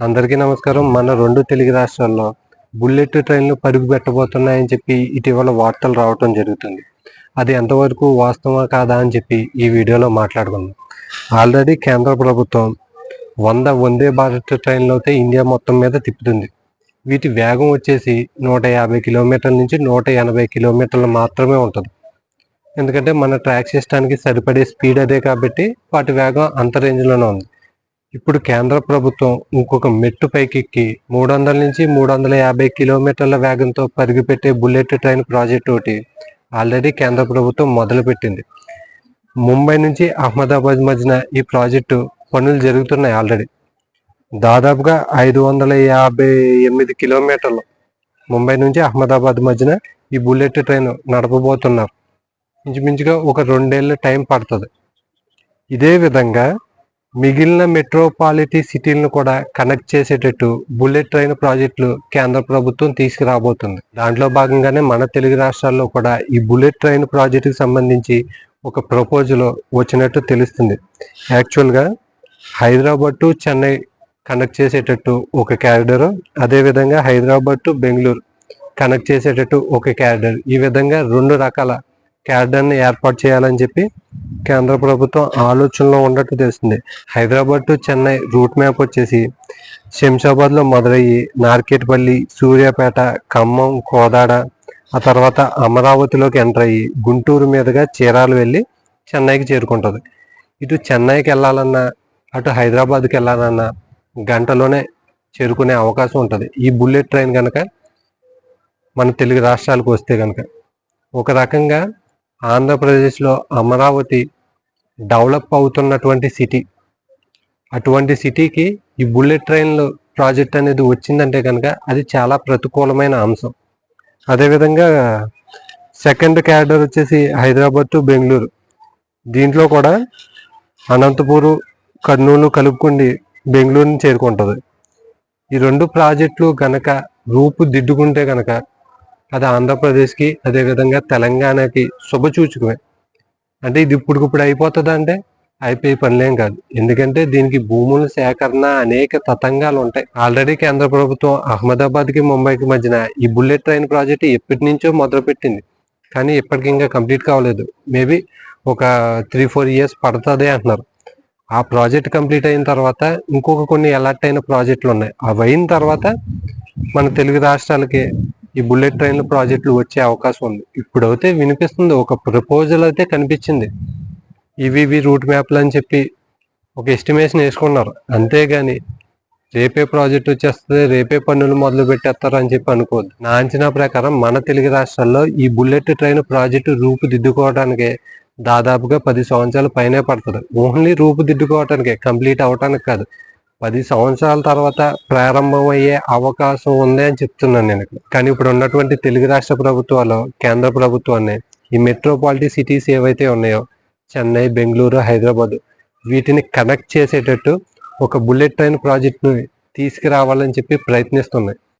అందరికీ నమస్కారం. మన రెండు తెలుగు రాష్ట్రాల్లో బుల్లెట్ ట్రైన్లు పరుగు పెట్టబోతున్నాయని చెప్పి ఇటీవల వార్తలు రావటం జరుగుతుంది. అది ఎంతవరకు వాస్తవమా కాదా అని చెప్పి ఈ వీడియోలో మాట్లాడుకుందాం. ఆల్రెడీ కేంద్ర ప్రభుత్వం వంద వందే భారత్ ట్రైన్లు అయితే ఇండియా మొత్తం మీద తిప్పుతుంది. వీటి వేగం వచ్చేసి నూట యాభై కిలోమీటర్ల నుంచి నూట ఎనభై కిలోమీటర్లు మాత్రమే ఉంటుంది. ఎందుకంటే మన ట్రాక్ సిస్టానికి సరిపడే స్పీడ్ అదే కాబట్టి వాటి వేగం అంత రేంజ్లోనే ఉంది. ఇప్పుడు కేంద్ర ప్రభుత్వం ఇంకొక మెట్టు పైకెక్కి మూడు వందల నుంచి మూడు వందల యాభై కిలోమీటర్ల వేగంతో పరుగుపెట్టే బుల్లెట్ ట్రైన్ ప్రాజెక్ట్ ఒకటి ఆల్రెడీ కేంద్ర ప్రభుత్వం మొదలుపెట్టింది. ముంబై నుంచి అహ్మదాబాద్ మధ్యన ఈ ప్రాజెక్టు పనులు జరుగుతున్నాయి ఆల్రెడీ. దాదాపుగా ఐదు వందల యాభై ఎనిమిది కిలోమీటర్లు ముంబై నుంచి అహ్మదాబాద్ మధ్యన ఈ బుల్లెట్ ట్రైన్ నడపబోతున్నారు. ఇంచుమించుగా ఒక రెండేళ్ళ టైం పడుతుంది. ఇదే విధంగా మిగిలిన మెట్రోపాలిటీ సిటీలను కూడా కనెక్ట్ చేసేటట్టు బుల్లెట్ ట్రైన్ ప్రాజెక్టులు కేంద్ర ప్రభుత్వం తీసుకురాబోతుంది. దాంట్లో భాగంగానే మన తెలుగు రాష్ట్రాల్లో కూడా ఈ బుల్లెట్ ట్రైన్ ప్రాజెక్టుకి సంబంధించి ఒక ప్రపోజల్ వచ్చినట్టు తెలుస్తుంది. యాక్చువల్గా హైదరాబాద్ టు చెన్నై కనెక్ట్ చేసేటట్టు ఒక క్యారిడర్ అదేవిధంగా హైదరాబాద్ టు బెంగళూరు కనెక్ట్ చేసేటట్టు ఒక క్యారిడర్ ఈ విధంగా రెండు రకాల క్యాడర్ని ఏర్పాటు చేయాలని చెప్పి కేంద్ర ప్రభుత్వం ఆలోచనలో ఉన్నట్టు తెలుస్తుంది. Hyderabad to Chennai route map వచ్చేసి శంషాబాద్లో మొదలయ్యి నార్కెట్పల్లి సూర్యాపేట ఖమ్మం కోదాడ ఆ తర్వాత అమరావతిలోకి ఎంటర్ అయ్యి గుంటూరు మీదుగా చీరాలు వెళ్ళి చెన్నైకి చేరుకుంటుంది. ఇటు చెన్నైకి వెళ్ళాలన్నా అటు హైదరాబాద్కి వెళ్ళాలన్నా గంటలోనే చేరుకునే అవకాశం ఉంటుంది. ఈ బుల్లెట్ ట్రైన్ కనుక మన తెలుగు రాష్ట్రాలకు వస్తే కనుక ఒక రకంగా ఆంధ్రప్రదేశ్లో అమరావతి డెవలప్ అవుతున్నటువంటి సిటీ. అటువంటి సిటీకి ఈ బుల్లెట్ ట్రైన్లు ప్రాజెక్ట్ అనేది వచ్చిందంటే కనుక అది చాలా ప్రతికూలమైన అంశం. అదేవిధంగా సెకండ్ క్యాడర్ వచ్చేసి హైదరాబాద్ టు బెంగళూరు. దీంట్లో కూడా అనంతపూరు కర్నూలు కలుపుకుండి బెంగళూరుని చేరుకుంటుంది. ఈ రెండు ప్రాజెక్టులు గనక రూపుదిద్దుకుంటే గనక అది ఆంధ్రప్రదేశ్కి అదేవిధంగా తెలంగాణకి శుభసూచకమే. అంటే ఇది ఇప్పుడుకిప్పుడు అయిపోతుంది అంటే? అయిపోయే పనులేం కాదు. ఎందుకంటే దీనికి భూముల సేకరణ అనేక తతంగాలు ఉంటాయి. ఆల్రెడీ కేంద్ర ప్రభుత్వం అహ్మదాబాద్కి ముంబైకి మధ్యన ఈ బుల్లెట్ ట్రైన్ ప్రాజెక్ట్ ఎప్పటి నుంచో మొదలుపెట్టింది. కానీ ఇప్పటికి ఇంకా కంప్లీట్ కావలేదు. మేబీ ఒక త్రీ ఫోర్ ఇయర్స్ పడుతుంది అంటున్నారు. ఆ ప్రాజెక్ట్ కంప్లీట్ అయిన తర్వాత ఇంకొక కొన్ని అలర్ట్ అయిన ప్రాజెక్టులు ఉన్నాయి. అవి అయిన తర్వాత మన తెలుగు రాష్ట్రాలకి ఈ బుల్లెట్ ట్రైన్ల ప్రాజెక్టులు వచ్చే అవకాశం ఉంది. ఇప్పుడైతే వినిపిస్తుంది ఒక ప్రపోజల్ అయితే కనిపించింది. ఇవి ఇవి రూట్ మ్యాప్లు అని చెప్పి ఒక ఎస్టిమేషన్ వేసుకున్నారు. అంతేగాని రేపే ప్రాజెక్ట్ వచ్చేస్తుంది రేపే పన్నులు మొదలు పెట్టేస్తారు అని చెప్పి అనుకోవద్దు. నా అంచనా ప్రకారం మన తెలుగు రాష్ట్రాల్లో ఈ బుల్లెట్ ట్రైన్ ప్రాజెక్టు రూపుదిద్దుకోవడానికి దాదాపుగా పది సంవత్సరాల పైనే పడుతుంది. ఓన్లీ రూపుదిద్దుకోవటానికే కంప్లీట్ అవటానికి కాదు. పది సంవత్సరాల తర్వాత ప్రారంభమయ్యే అవకాశం ఉంది అని చెప్తున్నాను నేను కానీ ఇప్పుడు ఉన్నటువంటి తెలుగు రాష్ట్ర ప్రభుత్వాలు కేంద్ర ప్రభుత్వాన్ని ఈ మెట్రోపాలిటీ సిటీస్ ఏవైతే ఉన్నాయో చెన్నై బెంగళూరు హైదరాబాద్ వీటిని కనెక్ట్ చేసేటట్టు ఒక బుల్లెట్ ట్రైన్ ప్రాజెక్ట్ను తీసుకురావాలని చెప్పి ప్రయత్నిస్తున్నాయి.